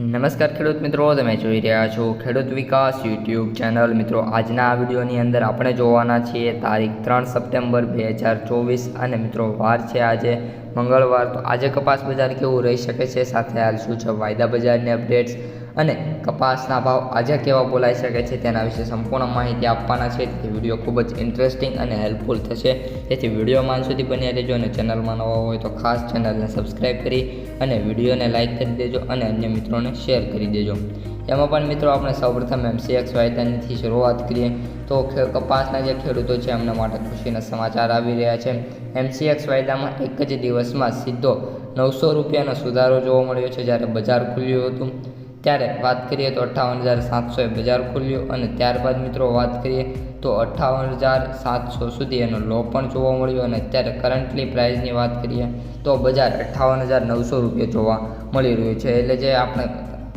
નમસ્કાર ખેડૂત મિત્રો, તમે જોઈ રહ્યા છો ખેડૂત વિકાસ યુટ્યુબ ચેનલ. મિત્રો, આજના આ વિડીયોની અંદર આપણે જોવાના છીએ તારીખ ત્રણ સપ્ટેમ્બર બે હજાર ચોવીસ અને મિત્રો, વાર છે આજે મંગળવાર. તો આજે કપાસ બજાર કેવું રહી શકે છે? સાથે હાલ શું છે? વાયદા બજારની અપડેટ્સ અને કપાસના ભાવ આજે કેવા બોલાઈ શકે છે તેના વિશે સંપૂર્ણ માહિતી આપવાના છે. તે વીડિયો ખૂબ જ ઇન્ટરેસ્ટિંગ અને હેલ્પફુલ થશે. તેથી વિડીયોમાં સુધી બન્યા રહેજો અને ચેનલમાં નવા હોય તો ખાસ ચેનલને સબસ્ક્રાઈબ કરી અને વિડીયોને લાઇક કરી દેજો અને અન્ય મિત્રોને શેર કરી દેજો. એમાં પણ મિત્રો આપણે સૌપ્રથમ એમસીએક્સ વાયતાનીથી શરૂઆત કરીએ, તો કપાસના જે ખેડૂતો છે એમના માટે ખુશીના સમાચાર આવી રહ્યા છે. એમસીએક્સ વાયદામાં એક જ દિવસમાં સીધો નવસો રૂપિયાનો સુધારો જોવા મળ્યો છે જ્યારે બજાર ખુલ્યું હતું. ત્યારે વાત કરીએ તો અઠ્ઠાવન હજાર સાતસોએ બજાર ખુલ્યું અને ત્યારબાદ મિત્રો વાત કરીએ તો અઠ્ઠાવન હજાર સાતસો સુધી એનો લો પણ જોવા મળ્યો અને અત્યારે કરન્ટલી પ્રાઇસની વાત કરીએ તો બજાર અઠ્ઠાવન હજાર નવસો રૂપિયા જોવા મળી રહ્યું છે. એટલે જે આપણે,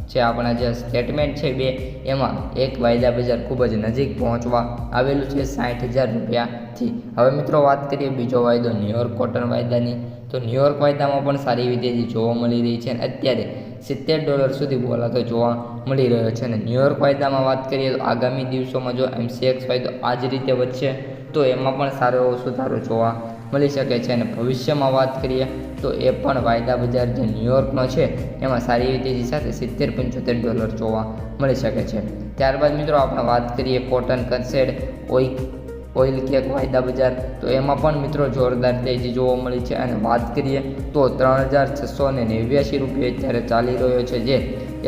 જે આપણા જે સ્ટેટમેન્ટ છે બે, એમાં એક વાયદા બજાર ખૂબ જ નજીક પહોંચવા આવેલું છે સાઠ હજાર રૂપિયાથી. હવે મિત્રો વાત કરીએ બીજો વાયદો ન્યુયોર્ક કોટન વાયદાની. તો ન્યુયોર્ક વાયદામાં પણ સારી રીતે જોવા મળી રહી છે અને અત્યારે સિત્તેર ડોલર સુધી બોલાતો જોવા મળી રહ્યો છે અને ન્યુયોર્ક વાયદામાં વાત કરીએ તો આગામી દિવસોમાં જો એમસીએક્સ વાયદો આ જ રીતે વધશે, તો એમાં પણ સારો એવો સુધારો જોવા મળી શકે છે. અને ભવિષ્યમાં વાત કરીએ તો એ પણ વાયદા બજાર જે ન્યુયોર્કનો છે, એમાં સારી એવી સાથે સિત્તેર પંચોતેર ડોલર જોવા મળી શકે છે. ત્યારબાદ મિત્રો આપણે વાત કરીએ કોટન કન્સેડ ઓઇલ ઓઇલ કેક વાયદા બજાર. તો એમાં પણ મિત્રો જોરદાર તેજી જોવા મળી છે. અને વાત કરીએ તો ત્રણ હજાર છસો ને નેવ્યાસી રૂપિયા અત્યારે ચાલી રહ્યો છે, જે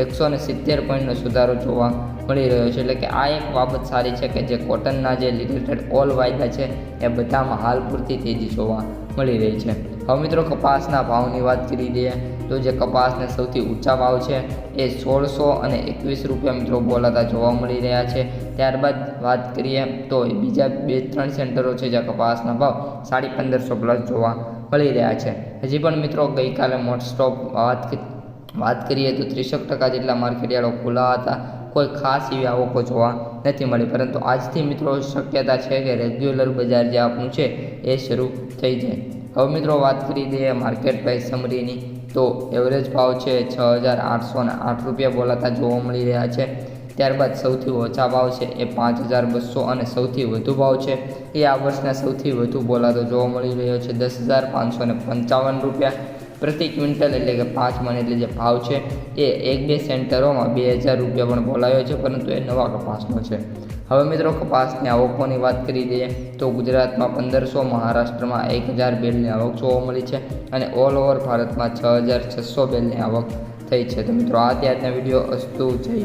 એકસો ને સિત્તેર પોઈન્ટનો સુધારો જોવા મળી રહ્યો છે. એટલે કે આ એક બાબત સારી છે કે જે કોટનના જે રિલેટેડ ઓલ વાયદા છે, એ બધામાં હાલ પૂરતી તેજી જોવા મળી રહી છે. હવે મિત્રો કપાસના ભાવની વાત કરી દઈએ, તો જે કપાસને સૌથી ઊંચા ભાવ છે એ સોળસો અને એકવીસ રૂપિયા મિત્રો બોલાતા જોવા મળી રહ્યા છે. ત્યારબાદ વાત કરીએ, તો બીજા બે ત્રણ સેન્ટરો છે જ્યાં કપાસના ભાવ સાડી પંદરસો પ્લસ જોવા મળી રહ્યા છે. હજી પણ મિત્રો ગઈકાલે ઓફ વાત વાત કરીએ તો ત્રીસેક ટકા જેટલા માર્કેટયાર્ડો ખુલ્લા હતા. કોઈ ખાસ એવી આવકો જોવા નથી મળી. પરંતુ આજથી મિત્રો શક્યતા છે કે રેગ્યુલર બજાર જે આપણું છે એ શરૂ થઈ જાય. હવે મિત્રો વાત કરી દઈએ માર્કેટ પ્રાઇસ સમરીની તો એવરેજ ભાવ છે છ હજાર આઠસો ને આઠ રૂપિયા બોલાતા જોવા મળી રહ્યા છે. ત્યારબાદ સૌથી ઓછા ભાવ છે એ પાંચ હજાર બસો અને સૌથી વધુ ભાવ છે એ આ વર્ષના સૌથી વધુ બોલાતો જોવા મળી રહ્યો છે દસ હજાર પાંચસો પંચાવન રૂપિયા. પ્રતિ ક્વિન્ટલ એટલે કે પાંચ મણ એટલે જે ભાવ છે, એ એક બે સેન્ટરોમાં બે હજાર રૂપિયા પણ બોલાયો છે, પરંતુ એ નવા કપાસનો છે હવે મિત્રો કપાસની આવકોની વાત કરી દઈએ, તો ગુજરાતમાં પંદરસો, મહારાષ્ટ્રમાં એક હજાર બેલની આવક જોવા મળી છે અને ઓલ ઓવર ભારતમાં છ હજાર છસો બેલની આવક થઈ છે તો મિત્રો આ ત્યારના વીડિયો અસ્તુ હિન્દ.